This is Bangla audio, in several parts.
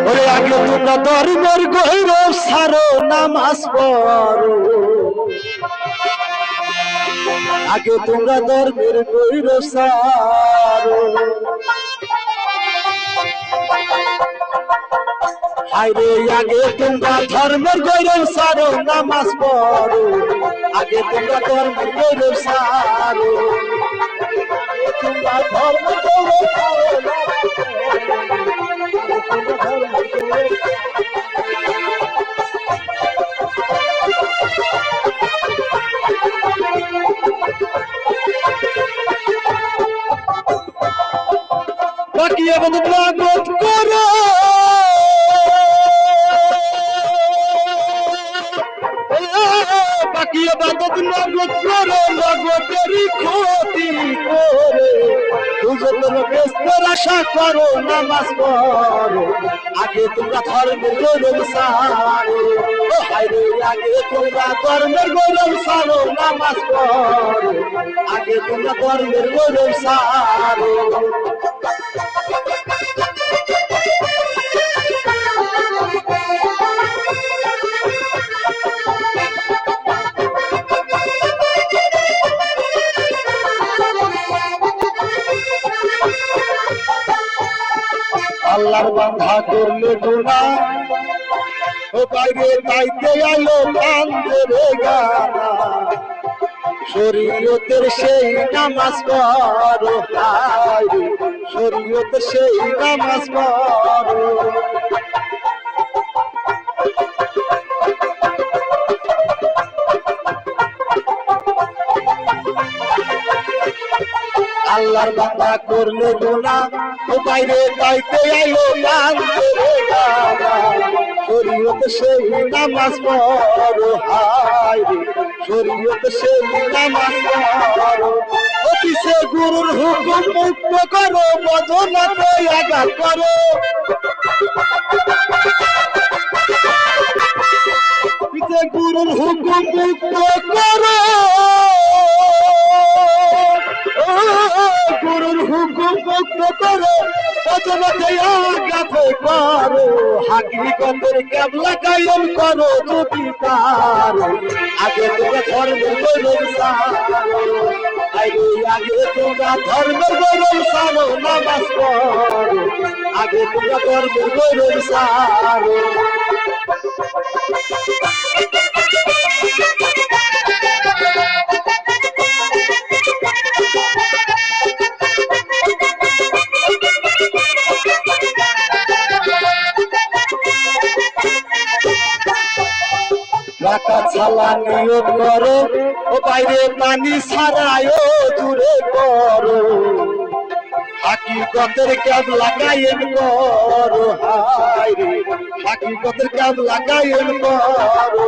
ওরে আগে তোমরা ধর্মের গৌরব সারো, নামাজ পড়ো। আগে তোমরা ধর্মের গৌরব সারো। আরে আগে তোমরা ধর্মের গৌরব সারো, নামাজ পড়ো। আগে তোমরা ধর্মের গৌরব সারো। তোমরা ধর্মের গৌরব সারো এখন লাগত করো। বাকি বাদত লাগত করো লাগতেরই ক্ষতি করে। দুজনের ব্যস্তের আশা করো, নামাজ পড়ো। আগে তোমরা ধর্মের গৌরব সারো। ও আগে তোমরা ধর্মের গৌরব সারো, নামাজ পড়ো। আগে তোমরা ধর্মের গৌরব সারো। আল্লাহর বান্ধা করলে গোনা ও বাইরে বাইতে আলো বান্ধরে গানা। শরীয়তের সেই নামাজ পড়ো শরীয়তের সেই নামাজ পড়ো। আল্লাহর বান্দা করলে গুনাহ ও বাইরে বান্ধরে গানা শরীয়ত গুরুর হুকুম মুক্ত করো, বদনাতে করো। করো বদনাতে আঘাত করো। হাকিকতের কেবলা কায়ম করো যদি পারো। আগে তোমরা ধর্মের গরম সারো। আগে তোমরা ধর্মের গরম সারো, নামাজ পড়ো। আগে তোমরা ধর্মের গরম সারো। ছালা নিয়োগ করো। ও বাইরে পানি ছাড়ায়ও দূরে করো। হাকিকতের ক্যাব লাগাইন করো, হায় হাকিকতের ক্যাব লাগাইন করো।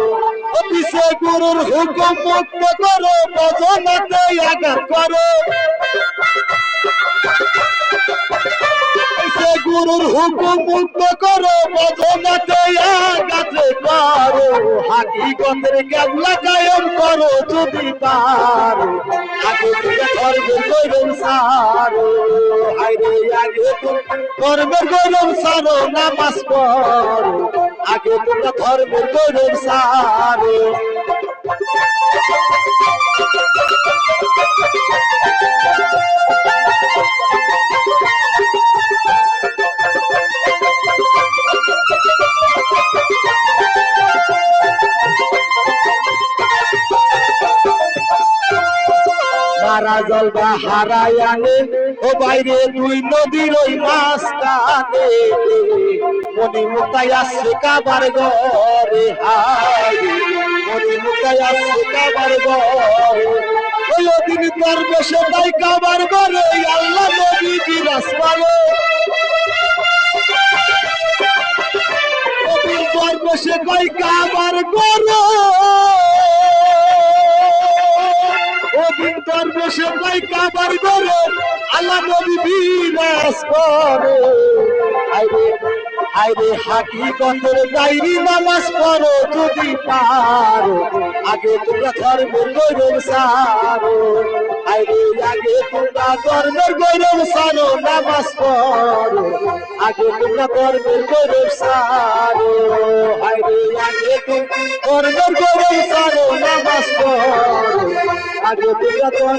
অফিসে গুরুর হুকুম মুক্ত করো বজনাতে আঘাত করো। গুরুর হুকুম মুক্ত করো বদনাতে আগাতে করো হাকিকতের কেবলা কায়েম করো যদি পারো। আগে সারো। সারো সারো। জল বা হারাই আনে। ও বাইরে দুই নদীর ওই মাছ কানে মনি মুক্তাই আসছে কাবার ঘরে হাই মনি মুক্তাই আসছে কাবার ঘরে। ওই দিন তোর বসে তাই কাবার ঘরে, আল্লাহ নবী বিরাজ তোর বসে কই কাবার ঘরে। বসে কই কাবার ঘরে, আল্লাহ নবী বিরাজ করে। আইরে আইরে, হাকিকতের গাইরি নামাজ পড়ো যদি পারো, আগে তোমরা ধর্মের গৌরব সারো। আইরে, আগে তোমরা ধর্মের গৌরব সারো, নামাজ পড়ো, আগে তোমরা ধর্মের গৌরব সারো। আইরে, আগে তোমরা ধর্মের গৌরব আগে তোরা তোর